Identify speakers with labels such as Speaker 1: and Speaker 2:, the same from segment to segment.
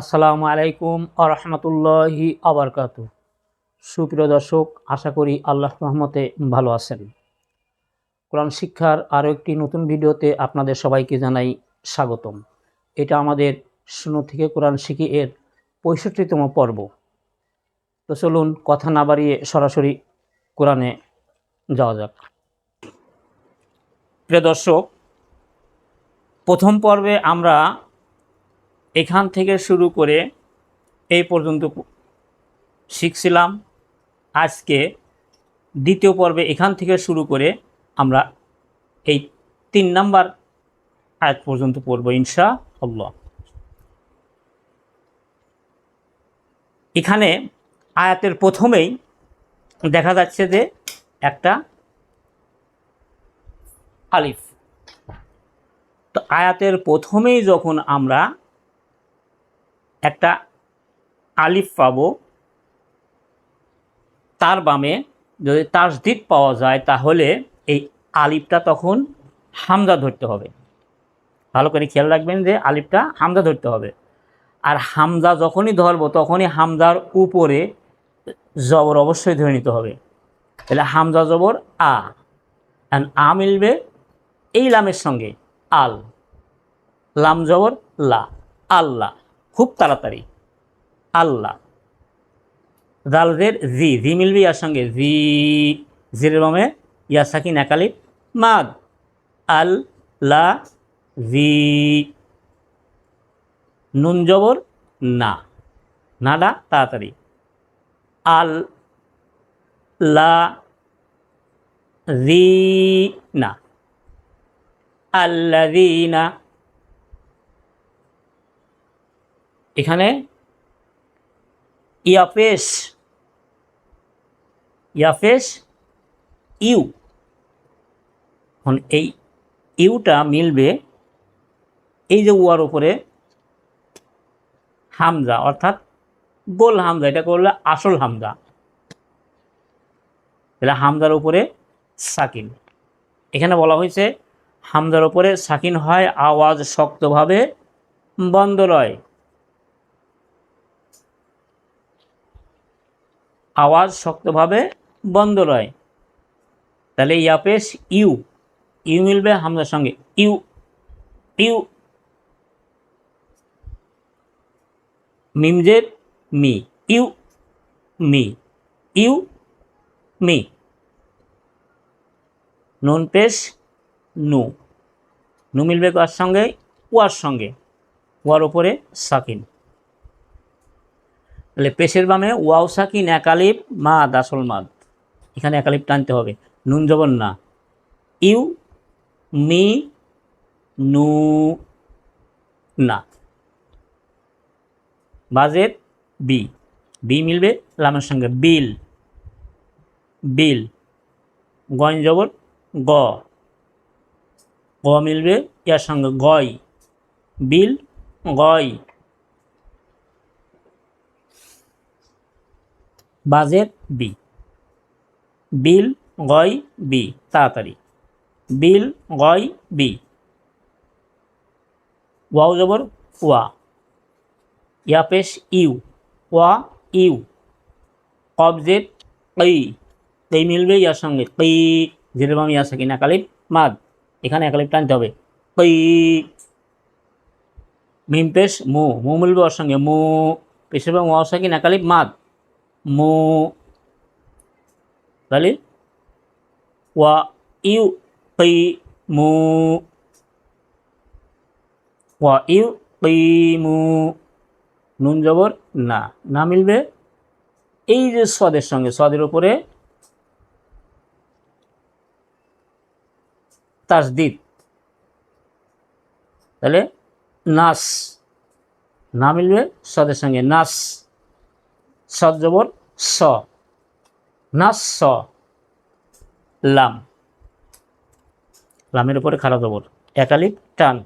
Speaker 1: আসসালামু আলাইকুম আরহামতুল্লাহি আবরকাত সুপ্রিয় দর্শক, আশা করি আল্লাহ রহমতে ভালো আছেন। কোরআন শিক্ষার আরও একটি নতুন ভিডিওতে আপনাদের সবাইকে জানাই স্বাগতম। এটা আমাদের শূন্য থেকে কোরআন শিখি এর পঁয়ষট্টিতম পর্ব। তো চলুন কথা না বাড়িয়ে সরাসরি কোরআনে যাওয়া যাক। প্রিয় দর্শক, প্রথম পর্বে আমরা এখান থেকে শুরু করে এই পর্যন্ত শিখছিলাম। আজকে দ্বিতীয় পর্বে এখান থেকে শুরু করে আমরা এই তিন নাম্বার আয়াত পর্যন্ত পড়ব ইনশা আল্লাহ এখানে আয়াতের প্রথমেই দেখা যাচ্ছে যে একটা আলিফ। তো আয়াতের প্রথমেই যখন আমরা একটা আলিফ পাবো। তার বামে যদি তাসদিদ পাওয়া যায়, তাহলে এই আলিফটা তখন হামজা ধরতে হবে। ভালো করে খেয়াল রাখবেন যে আলিফটা হামজা ধরতে হবে। আর হামজা যখনই ধরবো, তখনই হামজার উপরে জবর অবশ্যই ধরে নিতে হবে। তাহলে হামজা জবর আ। আ মিলবে এই লামের সঙ্গে। আল। লাম জবর লা। আল্লাহ খুব তাড়াতাড়ি। আল্লাহ। দালদের জি জি মিলবে ইয়ার সঙ্গে। জি, জির বামে ইয়া সাকিন একালিপ মাদ। আল, লা, জি। নুন জবর, না। নাডা, তাড়াতাড়ি। আল, লা, জি, না। আল্লাদিনা এখানে ইয়াফেস ইয়াফেস ইউ এই ইউটা মিলবে এই যে উয়ার উপরে, হামজা অর্থাৎ গোল হামজা, এটা করলে আসল হামজা। তাহলে হামজার উপরে সাকিন। এখানে বলা হয়েছে, হামজার উপরে সাকিন হয় আওয়াজ শক্তভাবে বন্ধ রয় আওয়াজ শক্তভাবে বন্ধ রয়। তাহলে ইয়াপেশ ইউ। ইউ মিলবে হামজার সঙ্গে। ইউ। ইউ। মিমজের মি। ইউ। মি। ইউ। মি। নুন পেশ নু। নু মিলবে কার সঙ্গে? ওয়ার সঙ্গে। ওয়ার ওপরে সাকিন। তাহলে পেশের বামে ওয়াও সাকিন একালিপ মাদ আসল মাদ। এখানে একালিপ টানতে হবে। নুন জবর না। ইউ, মি, নু, না। বাজের বি। বি মিলবে লামের সঙ্গে। বিল। বিল। গঞ্জ জবর গ। গ মিলবে ইয়ার সঙ্গে। গয়। বিল, গয়। বাজের বি। বিল গয় বি, তাড়াতাড়ি। বিল গয় বি। ওয়াও জবর ওয়া। ইয়াপেশ ইউ, ওয়া ইউ। কবজের কই কই মিলবে ইয়ার সঙ্গে। কই জের বাম ইয়া সাকিন একালিপ, মাদ। এখানে একালিপ টানতে হবে। কই মিম পেশ মু মু মিলবে ওর সঙ্গে। মু, পেশের বাম ওয়া সাকিন একালিপ, মাদ। মু, তাহলে? ওয়া, ইউ কি মু। ওয়া, ইউ কি মু। নুন জবর? না না মিলবে। এই যে সদের সঙ্গে, সদের উপরে তাসদিদ। তাহলে, নাস, না মিলবে, সদের সঙ্গে, নাস। সদ জবর স। না স। লাম। লামের উপরে খারাপ জবর। একালিক টান।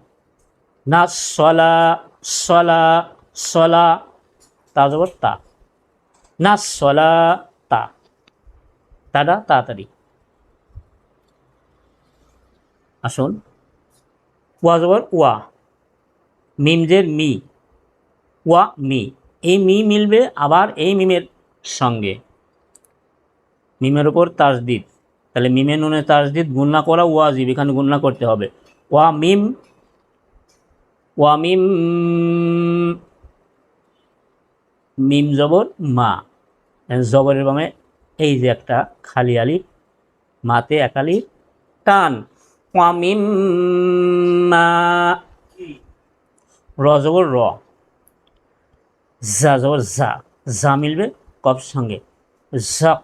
Speaker 1: না সলা সলা সলা, তা জবর, তা। না সলা, তা। তাটা তাড়াতাড়ি। আসুন। ওয়া জবর, ওয়া। মিমজের মি। ওয়া, মি। এই মি মিলবে আবার এই মিমের সঙ্গে। মিমের উপর তাজদিদ। তাহলে মিমের নুনে তাজদিদ গুণনা করা ওয়াজিব, এখানে গুণনা করতে হবে। ওয়া মিম ওয়া মিম মিম জবর মা। জবরের বামে এই যে একটা খালি আলি, মাতে একালি টান। ওয়া মিম মা। র জবর র। যা জবর যা জা মিলবে কপ সঙ্গে। জাক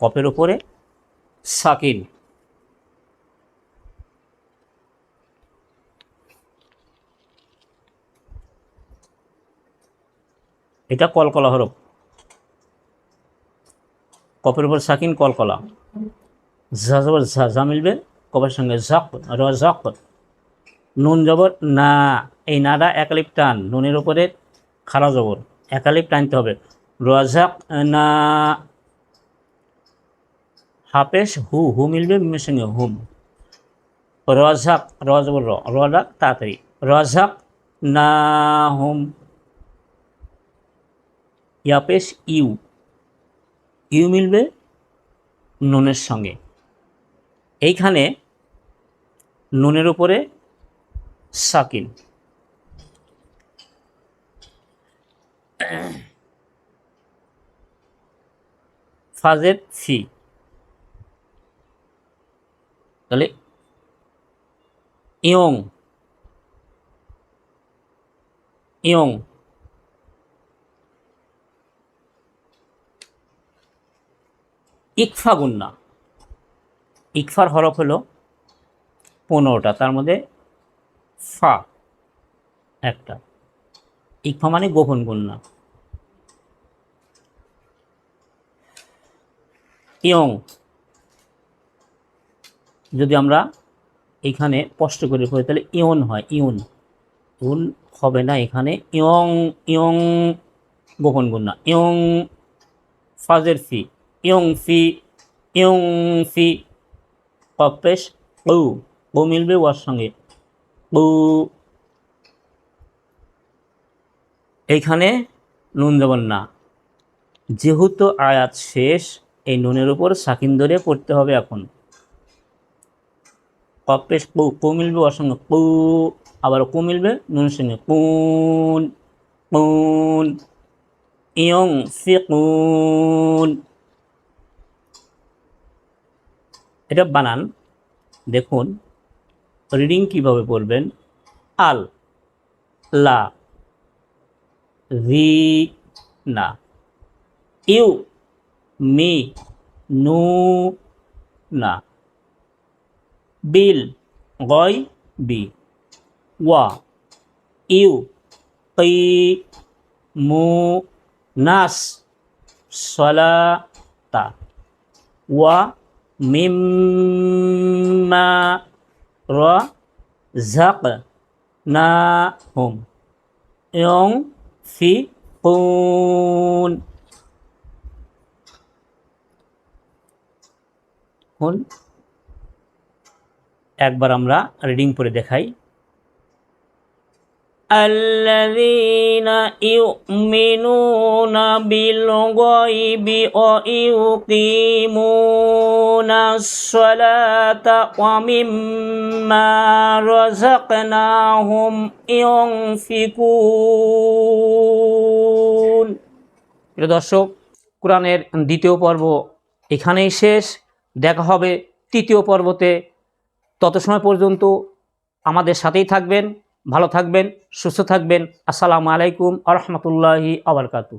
Speaker 1: কপের ওপরে সাকিন। এটা কলকলা হরফ। কপের উপর সাকিন, কলকলা। যা জবর যা যা মিলবে কপের সঙ্গে। জক র জক নুন জবর, না। এই নাটা একালিপ টান নুনের উপরে খারা জবর। একালিপ টানতে হবে। রজাক না হাফেশ হু হু মিলবে মিমের সঙ্গে হুম রজাক র জবর, র রডা তাড়াতাড়ি। রজাক না, হুম, ইয়াপেশ, ইউ। ইউ মিলবে নুনের সঙ্গে। এইখানে নুনের উপরে সাকিন। ফাজের ফি তাহলে, ইয়ং। ইয়ং। ইকফা গুন্না। ইকফার হরফ হলো পনেরোটা, তার মধ্যে ফা একটা। ইকফা মানে গোপন গুন্না। ইয়ং। যদি আমরা এখানে স্পষ্ট করে পড়ি তাহলে ইয়ন হয়, ইয়ন। ইয়ন হবে না এখানে, ইয়ং ইয়ং গোপন গুন্না ইয়ং ফাজের ফি, ইয়ং ফি ইয়ং ফি। কপেশ ও বউ মিলবে ওয়ার সঙ্গে। ও এইখানে নুন যাবেন না। যেহেতু আয়াত শেষ এই নুনের উপর সাকিন ধরে পড়তে হবে এখন। কপেশ কু মিলবে ওর সঙ্গে, কু, আবার কু মিলবে নুনের সঙ্গে, কুন কুন, ইয়ং ফি কুন। এটা বানান, দেখুন, রিডিং কীভাবে পড়বেন? আল, লা রি না, ইউ মি, নু, না। বিল, গয়, বি। ওয়া, ইউ কি মু, নাস, সলাতা। ওয়া মিম্মা র, ঝাক, না, হুম। ইয়ং, ফি, কুন। এখন একবার আমরা রিডিং করে দেখাই الذين يؤمنون بالغيب ويقيمون الصلاة ومما رزقناهم ينفقون প্রিয় দর্শক কোরআনের দ্বিতীয় পর্ব এখানেই শেষ দেখা হবে তৃতীয় পর্বতে। তত সময় পর্যন্ত আমাদের সাথেই থাকবেন, ভালো থাকবেন, সুস্থ থাকবেন। আসসালামু আলাইকুম আ রহমতুল্লাহি আবরকাতু